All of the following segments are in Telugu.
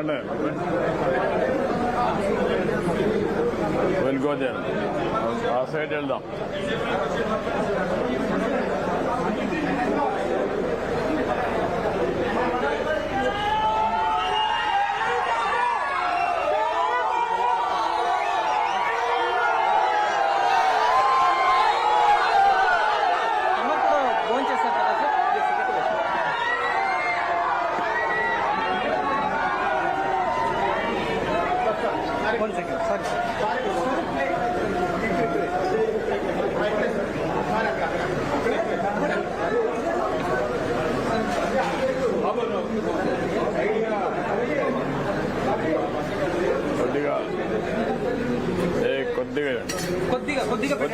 రండి వెళ్ళిపోతే ఆ సైడ్ వెళ్దాం అమ్మ కూడా ఫోన్ చేస్తారు కదా సార్ ఇది టికెట్ వేసి. వన్ సెకండ్ సారీ కొద్దిగా ఏ కొద్దిగా కొద్దిగా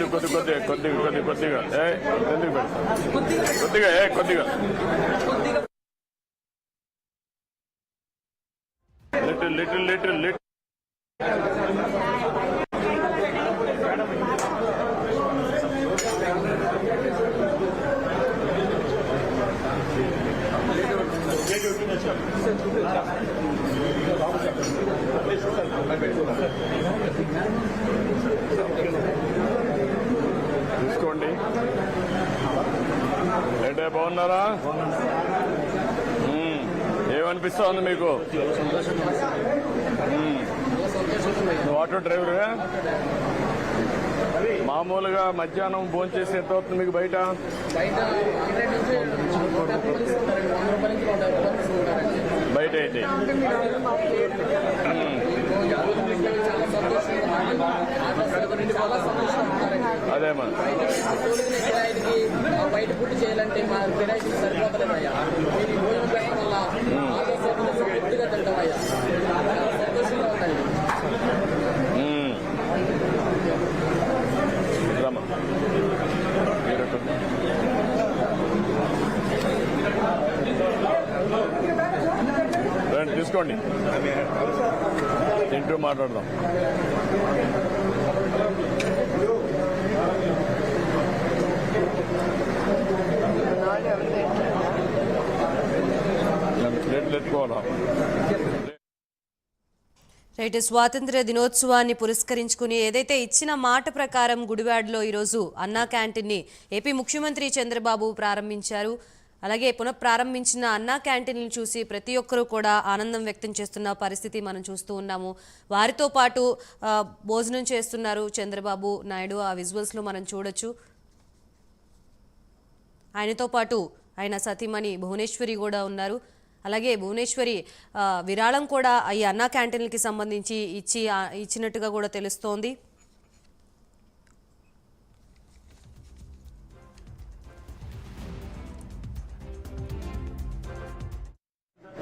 కొద్దిగా కొద్ది కొద్ది కొద్దిగా కొద్దిగా కొద్ది కొద్దిగా ఏ ఎందుకు పెడతా కొద్దిగా కొద్దిగా ఏ కొద్దిగా అంటే బాగున్నారా? ఏమనిపిస్తుంది మీకు? ఆటో డ్రైవర్ మామూలుగా మధ్యాహ్నం భోంచేసి ఎంత అవుతుంది మీకు బయట? బయట అయితే. సంతోషంగా చాలా సంతోషంగా అదే మన బయట ఫుడ్ చేయాలంటే మా కిరాయికి సరిపోతలేదయ్యా మీరు. భోజనం పెట్టడం వల్ల ఫుడ్గా తింటామయ్యా సంతోషంగా ఉందండి రమ్మ. రండి తీసుకోండి. ఇంటర్వ్యూ మాట్లాడదాం. ప్లేట్లు ఎత్తుకోవాలా రైట్ స్వాతంత్ర్య దినోత్సవాన్ని పురస్కరించుకుని ఏదైతే ఇచ్చిన మాట ప్రకారం గుడివాడలో ఈరోజు అన్నా క్యాంటీన్ని ఏపీ ముఖ్యమంత్రి చంద్రబాబు ప్రారంభించారు. అలాగే పునఃప్రారంభించిన అన్నా క్యాంటీన్లు చూసి ప్రతి ఒక్కరూ కూడా ఆనందం వ్యక్తం చేస్తున్న పరిస్థితి మనం చూస్తూ ఉన్నాము. వారితో పాటు భోజనం చేస్తున్నారు చంద్రబాబు నాయుడు. ఆ విజువల్స్లో మనం చూడొచ్చు. ఆయనతో పాటు ఆయన సతీమణి భువనేశ్వరి కూడా ఉన్నారు. అలాగే భువనేశ్వరి విరాళం కూడా ఈ అన్నా క్యాంటీన్లకి సంబంధించి ఇచ్చి ఇచ్చినట్టుగా కూడా తెలుస్తోంది.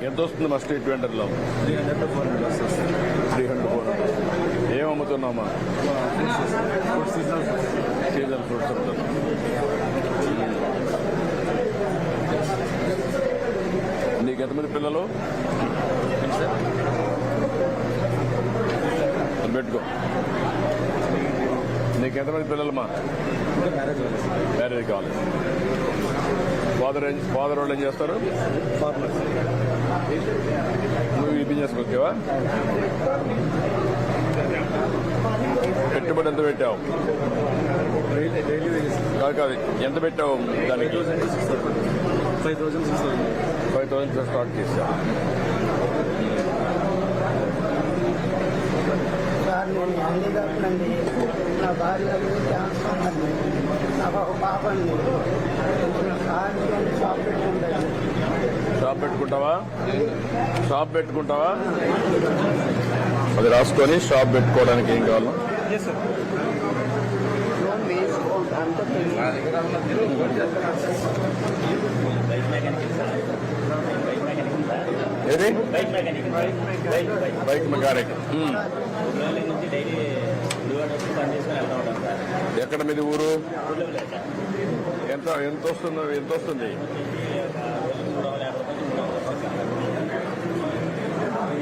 ఎంత వస్తుంది మా street వెండర్లో? Three hundred to four hundred వస్తుంది. Three hundred four hundred. ఏం అమ్ముతున్నామా సీజనల్ సీజన్ ఫ్రూట్స్ అమ్ముతున్నాం నీకు ఎంతమంది పిల్లలు? పెట్టుకో. నీకు ఎంతమంది పిల్లలమ్మా? మ్యారేజ్ మ్యారేజ్ కావాలి. ఫాదర్ ఏం ఫాదర్ వాళ్ళు ఏం చేస్తారు? ఫార్మర్స్ నువ్వు ఈ పెట్టుబడి ఎంత పెట్టావు? కాదు కాదు. ఎంత పెట్టావు దానికి? Five thousand six five thousand start చేసా సార్ నేను హ్యాండిక్యాప్ నా భార్య నాకు ఒక పాప అండి సార్ నేను షాప్ పెట్టుకుంటాను షాప్ పెట్టుకుంటావా? షాప్ పెట్టుకుంటావా? అది రాసుకొని షాప్ పెట్టుకోవడానికి ఏం కావాలో? ఏది? బైక్ మెకానిక్ ఉంటాం సార్. ఎక్కడ మీది ఊరు? ఎంత ఎంత వస్తుంది ఎంత వస్తుంది రోజుకి మూడు వందల యాభై రూపాయలు మూడు వందల రూపాయలు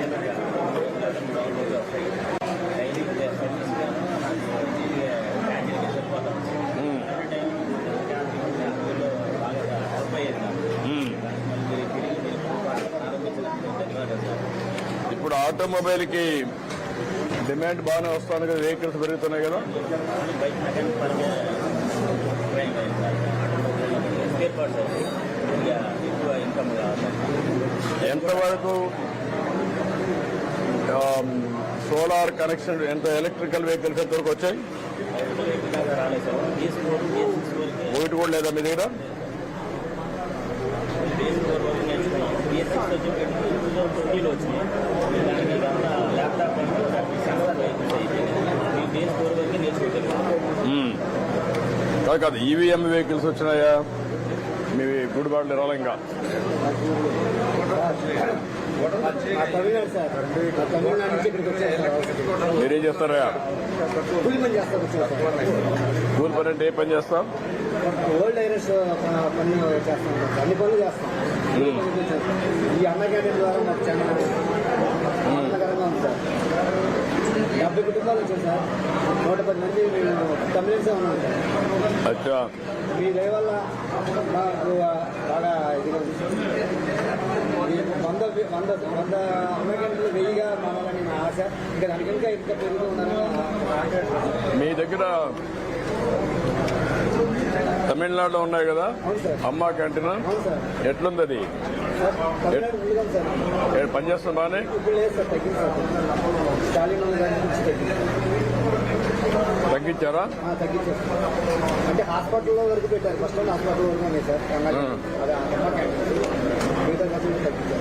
డైలీ సర్వీస్ క్యాంటీన్కి సరిపోతాం ఉమ్. టైం ఊళ్ళో బాగా హెల్ప్ అయ్యేది నాకు ఉమ్. మళ్ళీ తిరిగి మీరు ప్రారంభించినందుకు ధన్యవాదాలు సార్ ఇప్పుడు ఆటోమొబైల్కి డిమాండ్ బాగానే వస్తాను కదా వెహికల్స్ పెరుగుతున్నాయి కదా? ఎంతవరకు సోలార్ కనెక్షన్ ఎంత ఎలక్ట్రికల్ వెహికల్స్ ఎంతవరకు వచ్చాయి ఒకటి కూడా లేదా మీ దగ్గర. కాదు కాదు ఈవీఎం వెహికల్స్ వచ్చినాయా? మీ గుడిబాట్లు రాలే ఇంకా. మీరేం చేస్తారా కూలి పని అంటే ఏ పని చేస్తాం? ఓల్డ్ ఐరస్ పని చేస్తాం. సార్. అన్ని పనులు చేస్తాం. ఈ అన్న క్యాంటీన్ ద్వారా మాకు చాలా ఆనందకరంగా ఉంది సార్. డెబ్బై కుటుంబాలు వచ్చాయి సార్. నూట పది మంది మేము తమిళన్సే ఉన్నాం సార్. అచ్చా. మీ దయ వల్ల మాకు బాగా ఇదిగా ఉంది సార్. ఈ వంద వంద అమెరికన్లు వెయ్యిగా మారాలని నా ఆశ. ఇంకా దానికి ఇంకా పెరుగుతూ ఉండాలని. మీ దగ్గర తమిళనాడులో ఉన్నాయి కదా? అమ్మా క్యాంటీన్? ఎట్లుంది అది సార్ తమిళనాడు ముందుగా ఉంది సార్. ఏ పని చేస్తుంది బాగానే ఇప్పుడు లేదు సార్ తగ్గింది సార్. స్టాలిన్ ఉన్న దాని నుంచి తగ్గింది. తగ్గించారా. అంటే హాస్పిటల్లో వరకు పెట్టారు. ఫస్ట్ హాస్పిటల్ వరకు సార్ ఆ. అదే అమ్మ క్యాంటీన్ మిగతా ఖర్చులు తగ్గించారు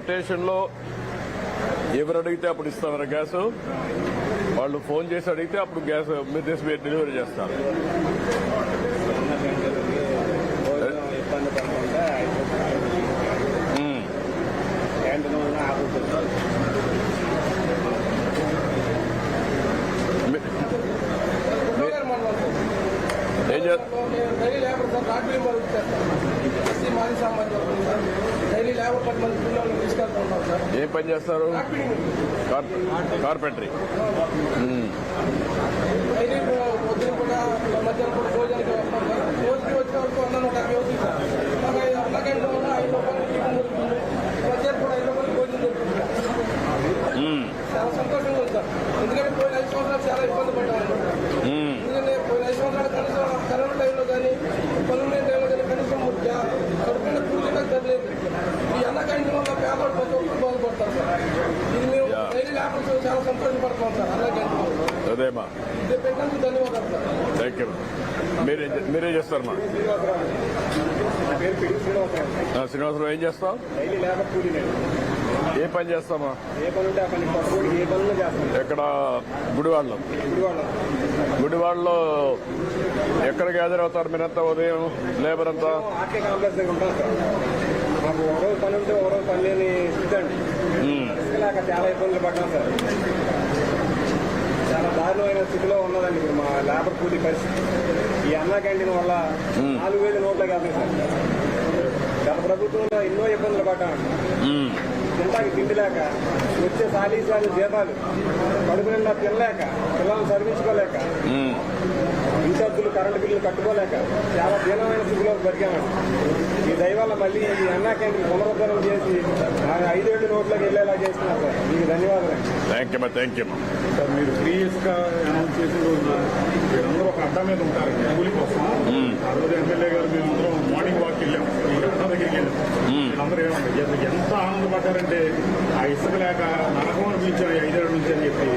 రొటేషన్లో ఎవరు అడిగితే అప్పుడు ఇస్తామరా గ్యాస్. వాళ్ళు ఫోన్ చేసి అడిగితే అప్పుడు గ్యాస్ మీరు తీసి మీరు డెలివరీ చేస్తారు. ఇబ్బంది పడకుండా మ్మ్. క్యాంటీన్ వల్ల ఏం చేస్తారు డైలీ లేబర్ ఏం పని చేస్తారు? Car- carpentry. మ్మ్. డైలీ పొద్దున కూడా మధ్యాహ్నం కూడా భోజనానికి వస్తాం సార్ రోజుకి వచ్చిన వరకు వంద నూట యాభై అవుతుంది సార్ మాకు ఐదు అన్నగంట వల్ల ఐదు రూపాయలు టిఫిన్ దొరుకుతుంది మధ్యాహ్నం కూడా ఐదు రూపాయలు భోజనం దొరుకుతుంది మ్మ్. చాలా సంతోషంగా ఉంది సార్ ఎందుకంటే పోయిన ఐదు సంవత్సరాలు చాలా ఇబ్బంది పడ్డాను మ్మ్. ఎందుకంటే పోయిన ఐదు సంవత్సరాలు కనీసం కరోనా టైంలో కానీ పనులు లేని టైంలో కానీ కనీసం కడుపున కూర్చున్నా గదిలేదు ఈ అన్న క్యాంటీన్ వల్ల పేదవాళ్ళు ప్రతి ఒక్కరు బాగుపడతారు సార్ ఇది మేము Yeah. డైలీ లేకపోతే చాలా సంతోషపడుతున్నాం సార్. అదేమా ధన్యవాదాలు థ్యాంక్ యూ మీరే మీరే పేరు పిడి శ్రీనివాసరావు ఏం నేను ఏ పని చేస్తామా ఎక్కడ? గుడివాడలో. గుడివాడలో ఎక్కడ గ్యాదర్ అవుతారు? మీరంతా ఉదయం లేబర్ అంతా? ఆర్కే కాంప్లెక్స్ దగ్గర ఉంటాం సార్. మాకు పని ఉంటే పని లేని ఇలాగ చాలా ఇబ్బందులు పడ్డాం సార్. చాలా దారుణమైన స్థితిలో ఉన్నదండి ఇప్పుడు మా లేబర్ కూలీ పరిస్థితి. ఈ అన్నా క్యాంటీన్ వల్ల నాలుగు వేలు నోట్లకి వెళ్తాయి సార్. గత ప్రభుత్వంలో ఎన్నో ఇబ్బందులు పడ్డామండి. తింటాకి తిండి లేక వచ్చే సాలీసాలు జీతాలు కడుపు నిండా తినలేక పిల్లల్ని చదివించుకోలేక మ్మ్. ఇన్ఛార్జీలు కరెంటు బిల్లులు కట్టుకోలేక చాలా దీనమైన స్థితిలో బతికామండి. ఈ దయవల్ల మళ్ళీ ఈ అన్నా క్యాంటీన్ పునరుద్ధరణ చేసి ఐదేళ్ళ నోట్లోకి వెళ్ళేలా చేస్తున్నారు సార్. మీకు ధన్యవాదాలు. Thank you thank you sir మీరు ఇయర్స్గా అనౌన్స్ చేసిన రోజు మీరందరూ ఒక అడ్డా మీద ఉంటారు. కూలి కోసం. ఆ రోజు ఎమ్మెల్యే గారు మేమందరం మార్నింగ్ వాక్ వెళ్ళాం. ఈ అడ్డా దగ్గరికి వెళ్ళాం. వీళ్ళందరూ ఏమంటారు ఎంత- ఆనందపడ్డారంటే ఆ ఇసుక లేక నరకం అనిపించారు ఈ ఐదేళ్ళ నుంచి అని చెప్పి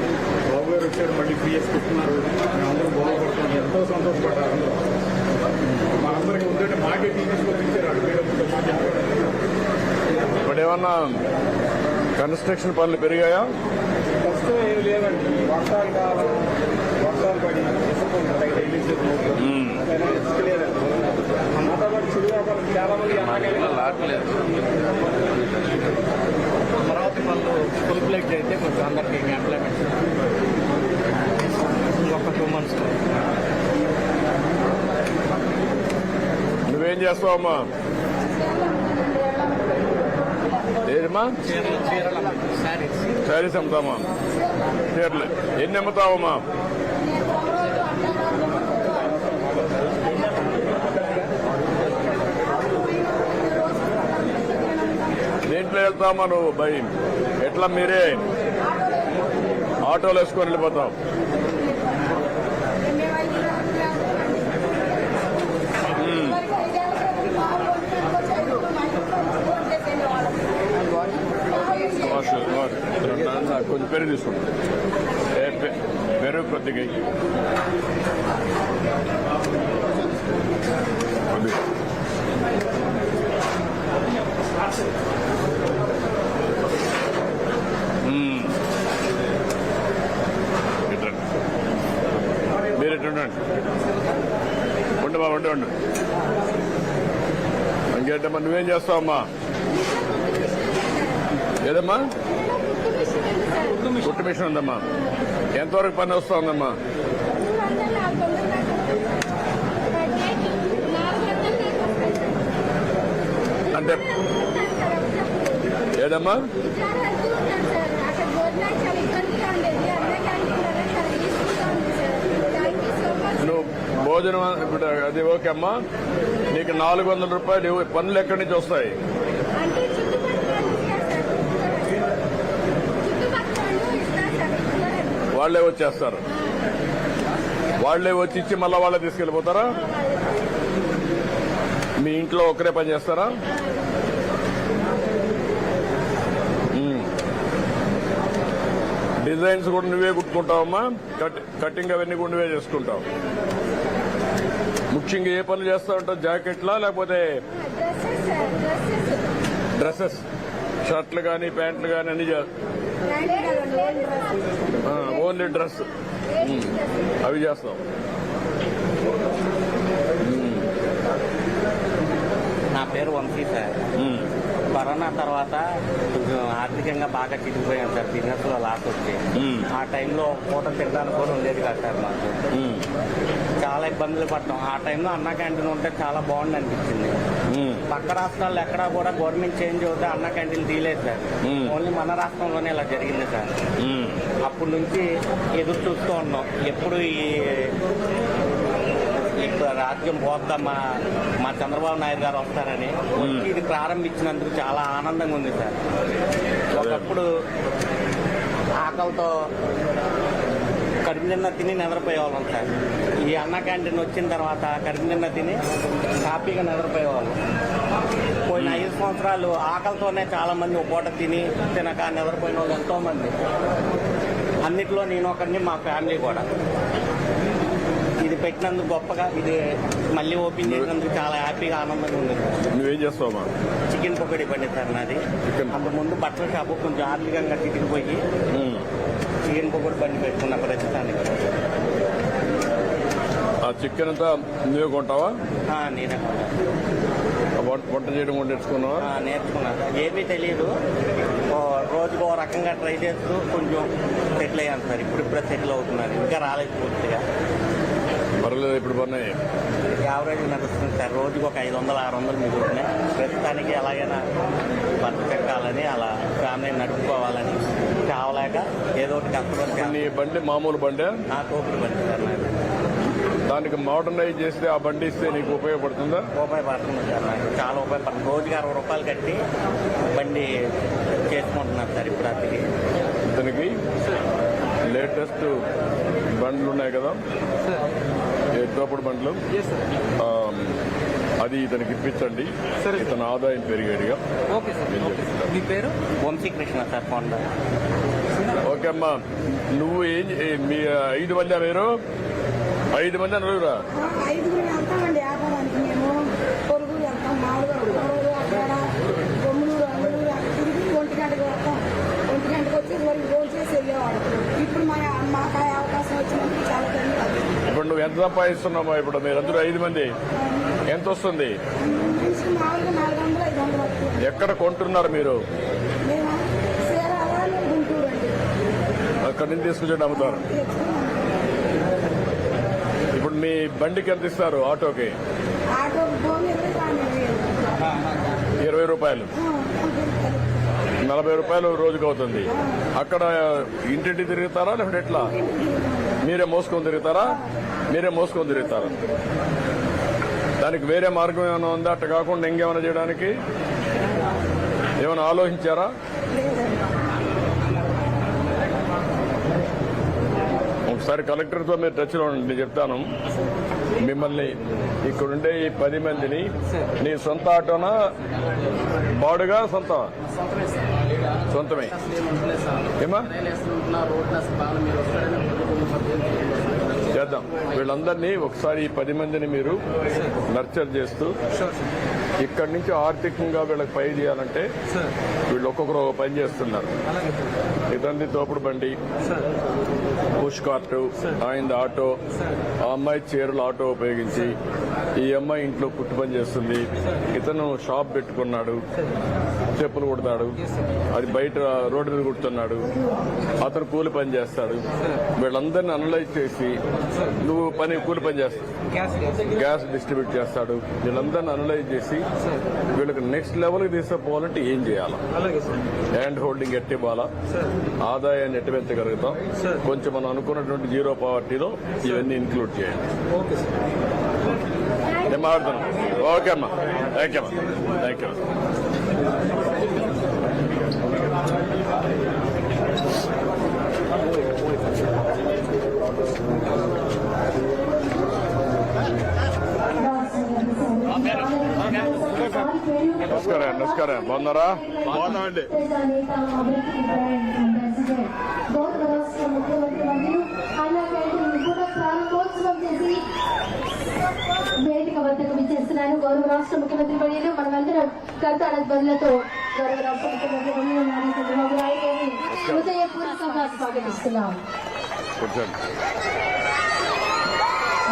బాబు గారు వచ్చారు మళ్ళీ త్రీ ఇయర్స్ ఇస్తున్నారు మేమందరం బాగుపడుతున్నాం ఎంతో సంతోషపడ్డారు అందరూ మనందరికీ ఉందంటే మాకే తీసుకొని ఇచ్చారు అటు పేరు మాకే ఇప్పుడు ఏమన్నా కన్స్ట్రక్షన్ పనులు పెరిగాయా? ప్రస్తుతం లేవండి వర్షాలు కాలం వర్షాలు పడి చాలా మంది క్యాంటీన్ వాళ్ళు ఫుల్ ప్లేట్ అయితే కొంచెం అందరికి ఎంప్లాయ్మెంట్ ఒక టూ మంత్స్ నువ్వేం చేస్తావమ్మా? ఏదమ్మా శారీస్ అమ్ముతామా? చీరలు ఎన్ని అమ్ముతావమ్మా? దేంట్లో వెళ్తామా నువ్వు? భయ ఎట్లా? మీరే. ఆటోలు వేసుకొని వెళ్ళిపోతాం. కొంచెం పెరుగు తీసుకుంటాం. పెరుగు కొద్దిగా కొద్దిగా. మీరు ఇటు ఉండండి. ఉండు బాబు ఉండు ఉండు. ఇంకేంటమ్మా నువ్వేం చేస్తావమ్మా? ఏదమ్మా? కుట్టు మిషన్ ఉందమ్మా ఎంతవరకు పని వస్తా ఉందమ్మా అంటే ఏదమ్మా? నువ్వు భోజనం ఇప్పుడు అది ఓకే అమ్మా. నీకు నాలుగు వందల రూపాయలు పనులు ఎక్కడి నుంచి వస్తాయి? వాళ్ళే వచ్చేస్తారు వాళ్ళే వచ్చి ఇచ్చి మళ్ళా వాళ్ళే తీసుకెళ్ళిపోతారా? మీ ఇంట్లో ఒకరే పని చేస్తారా. డిజైన్స్ కూడా నువ్వే కుట్టుకుంటావమ్మా. కట్ కటింగ్ అవన్నీ కూడా నువ్వే చేసుకుంటావు. ముఖ్యంగా ఏ పనులు చేస్తా ఉంటావు? జాకెట్లా లేకపోతే డ్రెస్సెస్ షర్ట్లు కానీ ప్యాంట్లు కానీ అన్ని చే- ఆ, ఓన్లీ డ్రెస్ అవి చేస్తాం నా పేరు వంశీ సార్. కరోనా తర్వాత కొంచెం ఆర్థికంగా బాగా చిరిగిపోయాం సార్ బిజినెస్లో లాస్ వచ్చి. ఆ టైంలో పూట తినడానికి కూడా ఉండేది కాదు సార్ మాకు. చాలా ఇబ్బందులు పడ్డాం ఆ టైంలో అన్న క్యాంటీన్ ఉంటే చాలా బాగుంది అనిపించింది. పక్క రాష్ట్రాల్లో ఎక్కడా కూడా గవర్నమెంట్ చేంజ్ అవుతే అన్న క్యాంటీన్ తీయలేదు సార్. ఓన్లీ మన రాష్ట్రంలోనే ఇలా జరిగింది సార్. అప్పటి నుంచి ఎదురు చూస్తూ ఉన్నాం. ఎప్పుడు ఈ ఇక్కడ రాజ్యం పోద్దాం మా మా చంద్రబాబు నాయుడు గారు వస్తారని వచ్చి ఇది ప్రారంభించినందుకు చాలా ఆనందంగా ఉంది సార్. ఒకప్పుడు ఆకలితో కడుపు నిన్న తిని నిద్రపోయేవాళ్ళం సార్. ఈ అన్న క్యాంటీన్ వచ్చిన తర్వాత కడుపు నిన్న తిని హ్యాపీగా నిద్రపోయేవాళ్ళం. పోయిన ఐదు సంవత్సరాలు ఆకలితోనే చాలా మంది ఒక పూట తిని తినక నిద్రపోయిన వాళ్ళు ఎంతో మంది అన్నిట్లో నేను ఒకరిని మా ఫ్యామిలీ కూడా. ఇది పెట్టినందుకు గొప్పగా ఇది మళ్ళీ ఓపెన్ చేసినందుకు చాలా హ్యాపీగా ఆనందంగా ఉంది నువ్వేం చేస్తావమ్మా చికెన్ పకోడీ బండి సార్ నాది. చికెన్. అంత ముందు బట్టల షాపు కొంచెం ఆర్థికంగా తిరిగిపోయి చికెన్ పకోడీ బండి పెట్టుకున్న ప్రస్తుతానికి. ఆ చికెన్ అంతా నువ్వే కొంటావా? నేనే వంట చేయడం కూడా నేర్చుకున్నావా? నేర్చుకున్నాను ఏమీ తెలియదు రోజుకు ఓ రకంగా ట్రై చేస్తూ కొంచెం సెటిల్ అయ్యాను సార్. ఇప్పుడు ఇప్పుడే సెటిల్ అవుతున్నాను. ఇంకా రాలేదు పూర్తిగా. పర్లేదు ఇప్పుడు పన్నాయి యావరేజ్ నడుస్తుంది సార్. రోజుకు ఒక ఐదు వందలు ఆరు వందలు మిగులుతున్నాయి ప్రస్తుతానికి ఎలాగైనా బతకెక్కాలని అలా ఫ్యామిలీ నడుపుకోవాలని కావలేక ఏదో ఒకటి కష్టపడి నీ బండి మామూలు బండి? నా తోపుడు బండి సార్ నాకు దానికి మోడర్నైజ్ చేస్తే ఆ బండి ఇస్తే నీకు ఉపయోగపడుతుందా? ఉపయోగపడుతుంది సార్ నాకు. చాలా ఉపయోగపడుతుంది. రోజుకి అరవై రూపాయలు కట్టి బండి చేసుకుంటున్నాను సార్ ఇప్పుడు అతికి ఇతనికి లేటెస్ట్ బండ్లు ఉన్నాయి కదా బండ్లు ఆ, అది ఇతనికి ఇప్పించండి. ఇతని ఆదాయం పెరిగాడుగా మీ పేరు? వంశీకృష్ణ సార్ కొండ ఓకే అమ్మా. నువ్వు ఏం మీ ఐదు మంది మీరు ఐదు మంది నలుగురా చేసి వెళ్ళేవాడు ఇప్పుడు మాకు అవకాశం వచ్చినందుకు చాలా ధన్యవాదాలు. ఇప్పుడు నువ్వు ఎంత సంపాదిస్తున్నావా ఇప్పుడు మీరందరూ ఐదు మంది. ఎంత వస్తుంది? మనిషికి మామూలుగా నాలుగు వందలు ఐదు వందలు వస్తుంది. ఎక్కడ కొంటున్నారు మీరు? మేము చీరాల అక్కడి నుంచి తీసుకొచ్చి అమ్ముతారు. ఇప్పుడు మీ బండికి ఎంత ఇస్తారు ఆటోకి? ఆటో ఇరవై రూపాయలు నలభై రూపాయలు రోజుకు అవుతుంది అక్కడ ఇంటింటి తిరుగుతారా లేకపోతే ఎట్లా? మీరే మోసుకొని తిరుగుతారా? మీరే మోసుకొని తిరుగుతారా? దానికి వేరే మార్గం ఏమైనా ఉందా? అట్ట కాకుండా ఇంకేమైనా చేయడానికి? ఏమైనా ఆలోచించారా? ఒకసారి కలెక్టర్తో మీరు టచ్లో ఉండండి నేను చెప్తాను. మిమ్మల్ని ఇక్కడుండే ఈ పది మందిని నీ సొంత ఆటోనా? బాడుగా సొంత సొంతమే. ఏమా చేద్దాం. వీళ్ళందరినీ ఒకసారి పది మందిని మీరు నర్చర్ చేస్తూ ఇక్కడి నుంచి ఆర్థికంగా వీళ్ళకి పై చేయాలంటే వీళ్ళు ఒక్కొక్కరు ఒక పని చేస్తున్నారు. ఇదండి తోపుడు బండి. పుష్ కార్టు ఆయన ఆటో ఆ అమ్మాయి చీరలు ఆటో ఉపయోగించి ఈ అమ్మాయి ఇంట్లో కుట్టు పని చేస్తుంది. ఇతను షాప్ పెట్టుకున్నాడు. చెప్పులు కుడతాడు. అది బయట రోడ్డు మీద కుడుతున్నాడు అతను కూలి పని చేస్తాడు. వీళ్ళందరినీ అనలైజ్ చేసి నువ్వు పని కూలి పని చేస్తావు. గ్యాస్ డిస్ట్రిబ్యూట్ చేస్తాడు. వీళ్ళందరినీ అనలైజ్ చేసి వీళ్ళకి నెక్స్ట్ లెవెల్కి తీసుకుపోవాలంటే ఏం చేయాలి? హ్యాండ్ హోల్డింగ్ ఎట్టి ఇవ్వాలా ఆదాయాన్ని ఎట్టి పెంచగలుగుతాం కొంచెం మనం అనుకున్నటువంటి జీరో పావర్టీలో ఇవన్నీ నేను మాట్లాడుతున్నాను ఓకే అమ్మా. థ్యాంక్ యూ అమ్మా. థ్యాంక్ యూ నమస్కారం నమస్కారం. బాగున్నారా? బాగున్నామండి. వేదిక వద్దకు విచ్చేస్తున్నాను గౌరవ రాష్ట్ర ముఖ్యమంత్రి వర్యులు మనమందరం కర్తాడ ధ్వనులతో గౌరవ రాష్ట్ర ముఖ్యమంత్రి వర్యులు నారా చంద్రబాబు నాయుడు గారిని హృదయపూర్వకంగా స్వాగతిస్తున్నాం.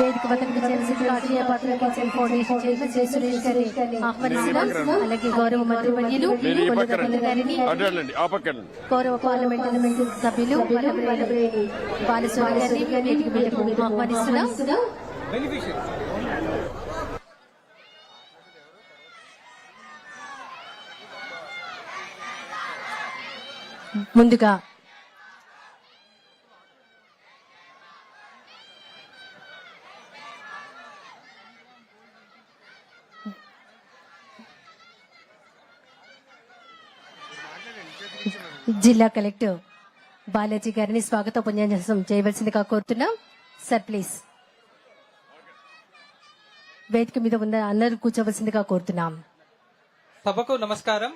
వేదిక వద్దకు విచ్చేసి కాశీయ పాత్ర kitchen foundation chairman Shri Suresh గారిని ఆహ్వానిస్తున్నాం. అలాగే గౌరవ మంత్రి వర్యులు మీరు ఈ పక్కన కొనగండ్ల గారిని గౌరవ పార్లమెంట్ సభ్యులు బాలస్వామి గారిని వేదిక మీదకు ఆహ్వానిస్తున్నాం. ముందుగా జిల్లా కలెక్టర్ బాలాజీ గారిని స్వాగత ఉపన్యాసం చేయవలసిందిగా కోరుతున్నాం. Sir please. వేదిక మీద ఉన్న అందరూ కూర్చోవలసిందిగా కోరుతున్నాం. సభకు నమస్కారం.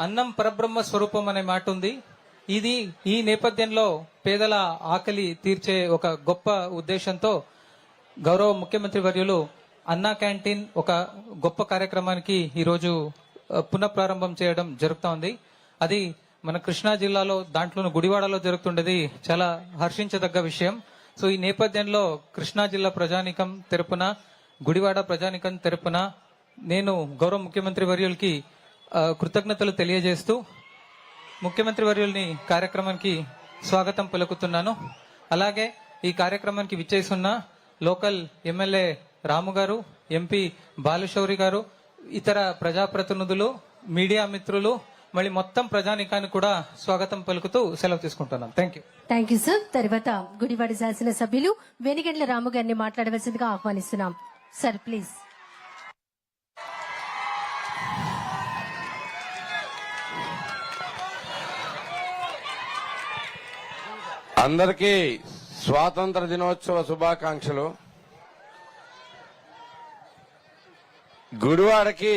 అన్నం పరబ్రహ్మ స్వరూపం అనే మాట ఉంది. ఇది ఈ నేపథ్యంలో పేదల ఆకలి తీర్చే ఒక గొప్ప ఉద్దేశంతో గౌరవ ముఖ్యమంత్రి వర్యులు అన్నా క్యాంటీన్ ఒక గొప్ప కార్యక్రమానికి ఈరోజు పునఃప్రారంభం చేయడం జరుగుతోంది అది మన కృష్ణా జిల్లాలో దాంట్లోనూ గుడివాడలో జరుగుతుండేది చాలా హర్షించదగ్గ విషయం. సో ఈ నేపథ్యంలో కృష్ణా జిల్లా ప్రజానికం తెరపున గుడివాడ ప్రజానికం తెరపున నేను గౌరవ ముఖ్యమంత్రి వర్యులకి కృతజ్ఞతలు తెలియజేస్తూ ముఖ్యమంత్రి వర్యుల్ని కార్యక్రమానికి స్వాగతం పలుకుతున్నాను. అలాగే ఈ కార్యక్రమానికి విచ్చేసున్న లోకల్ ఎమ్మెల్యే రాము గారు ఎంపీ బాలశౌరి గారు ఇతర ప్రజాప్రతినిధులు మీడియా మిత్రులు మళ్ళీ మొత్తం ప్రజానికానికి కూడా స్వాగతం పలుకుతూ సెలవు తీసుకుంటున్నాను thank you thank you sir తర్వాత గుడివాడ శాసన సభ్యులు వెనిగండ్ల రాము గారిని మాట్లాడవలసిందిగా ఆహ్వానిస్తున్నాం. సార్ ప్లీజ్ అందరికీ స్వాతంత్ర దినోత్సవ శుభాకాంక్షలు. గుడివాడకి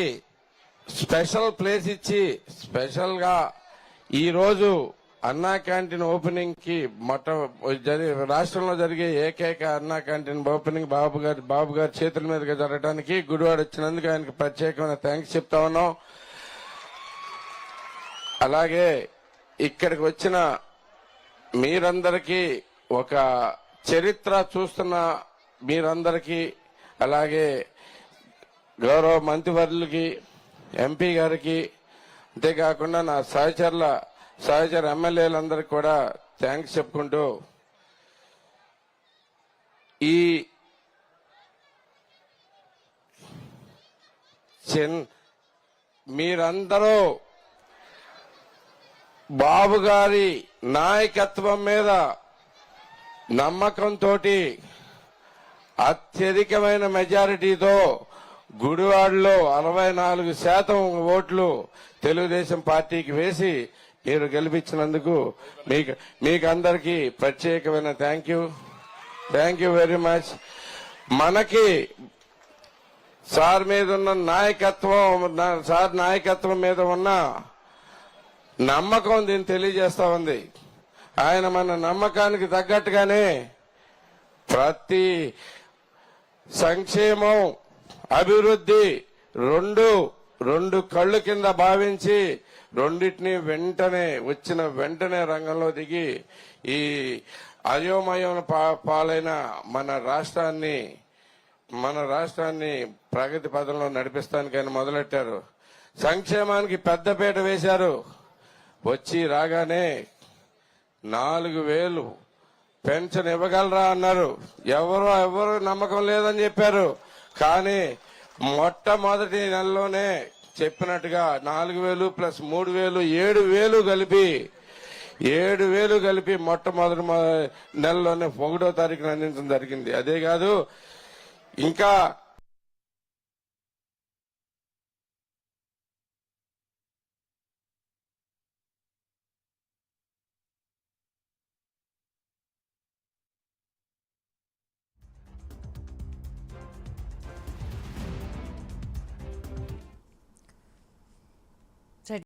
స్పెషల్ ప్లేస్ ఇచ్చి స్పెషల్గా ఈ రోజు అన్నా క్యాంటీన్ ఓపెనింగ్కి మొట్ట రాష్ట్రంలో జరిగే ఏకైక అన్నా క్యాంటీన్ ఓపెనింగ్ బాబు గారి బాబు గారి చేతుల మీదుగా జరగడానికి గుడివాడ వచ్చినందుకు ఆయనకి ప్రత్యేకమైన థ్యాంక్స్ చెప్తా ఉన్నాం. అలాగే ఇక్కడికి వచ్చిన మీరందరికీ ఒక చరిత్ర చూస్తున్న మీరందరికీ అలాగే గౌరవ మంత్రివర్యులకి ఎంపీ గారికి అంతేకాకుండా నా సహచరుల సహచర ఎమ్మెల్యేలందరికీ కూడా థ్యాంక్స్ చెప్పుకుంటూ ఈ చిన్ మీరందరూ బాబు గారి నాయకత్వం మీద నమ్మకంతో అత్యధికమైన మెజారిటీతో గుడివాడలో అరవై నాలుగు శాతం ఓట్లు తెలుగుదేశం పార్టీకి వేసి మీరు గెలిపించినందుకు మీకు మీకు అందరికీ ప్రత్యేకమైన thank you thank you very much మనకి సార్ మీద ఉన్న నాయకత్వం సార్ నాయకత్వం మీద ఉన్న నమ్మకం దీన్ని తెలియజేస్తా ఉంది. ఆయన మన నమ్మకానికి తగ్గట్టుగానే ప్రతి సంక్షేమం అభివృద్ధి రెండు రెండు కళ్ళు కింద భావించి రెండింటిని వెంటనే వచ్చిన వెంటనే రంగంలో దిగి ఈ అయోమయం పాలైన మన రాష్ట్రాన్ని మన రాష్ట్రాన్ని ప్రగతి పదంలో నడిపిస్తానికి ఆయన మొదలెట్టారు. సంక్షేమానికి పెద్దపీట వేశారు. వచ్చి రాగానే నాలుగు వేలు పెన్షన్ ఇవ్వగలరా అన్నారు. ఎవరో ఎవరు నమ్మకం లేదని చెప్పారు. కానీ మొట్టమొదటి నెలలోనే చెప్పినట్టుగా నాలుగు వేలు ప్లస్ మూడు వేలు ఏడు వేలు కలిపి ఏడు వేలు కలిపి మొట్టమొదటి నెలలోనే ఒకటో తారీఖున అందించడం జరిగింది. అదే కాదు ఇంకా